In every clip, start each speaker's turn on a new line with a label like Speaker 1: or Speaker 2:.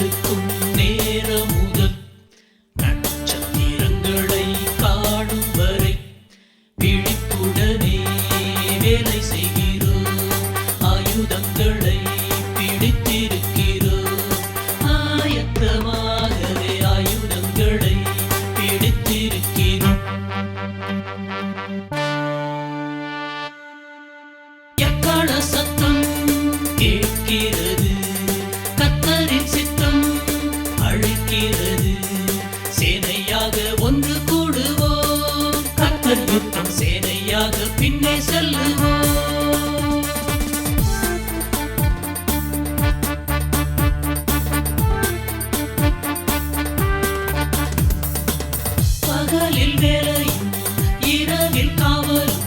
Speaker 1: அழுக்கும் நேரம் முதல் நட்சத்திரங்களை காணும் வரை விழிப்புடனே வேலை செய்கிறோம். ஆயுதங்களை பிடித்திருக்கிறோம். ஆயத்தமாகவே ஆயுதங்களை பிடித்திருக்கிறோம். எக்கால சத்தம் கேட்கிறது? சேனையாக பின்னே செல்லுவோம் பகலில் வேலையும் இரவில் காவலும்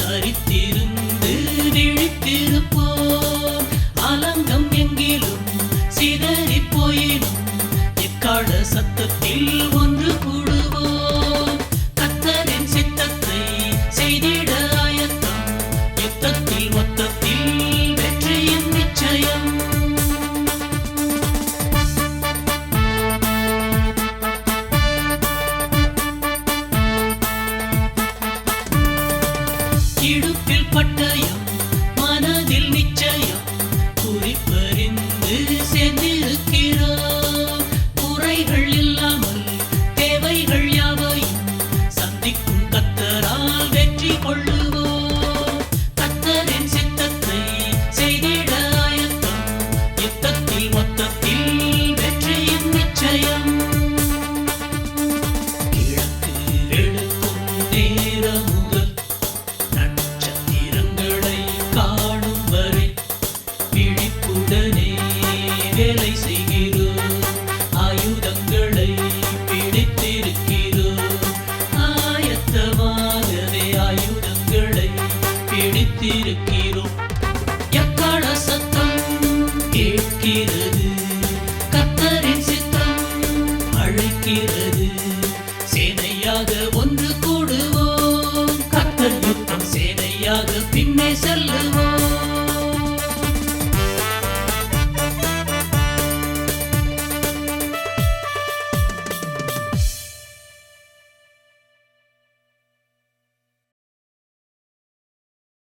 Speaker 1: தரித்திருந்து விழித்திருப்போம். அலங்கம் எங்கிலும் சிதறி போயினும் எக்கால சத்தத்தில் ஒன்று கூடுவோம். இடுப்பில் பட்டயம் மனதில் நிச்சயம். குறிப்பறிந்து சேர்ந்திருக்கிறோம் கேட்கிறது. கத்தரின் சித்தம் அழைக்கிறது. சேனையாக ஒன்று கூடுவோம். கத்தர் யுத்தம் சேனையாக பின்னே செல்லுவோம்.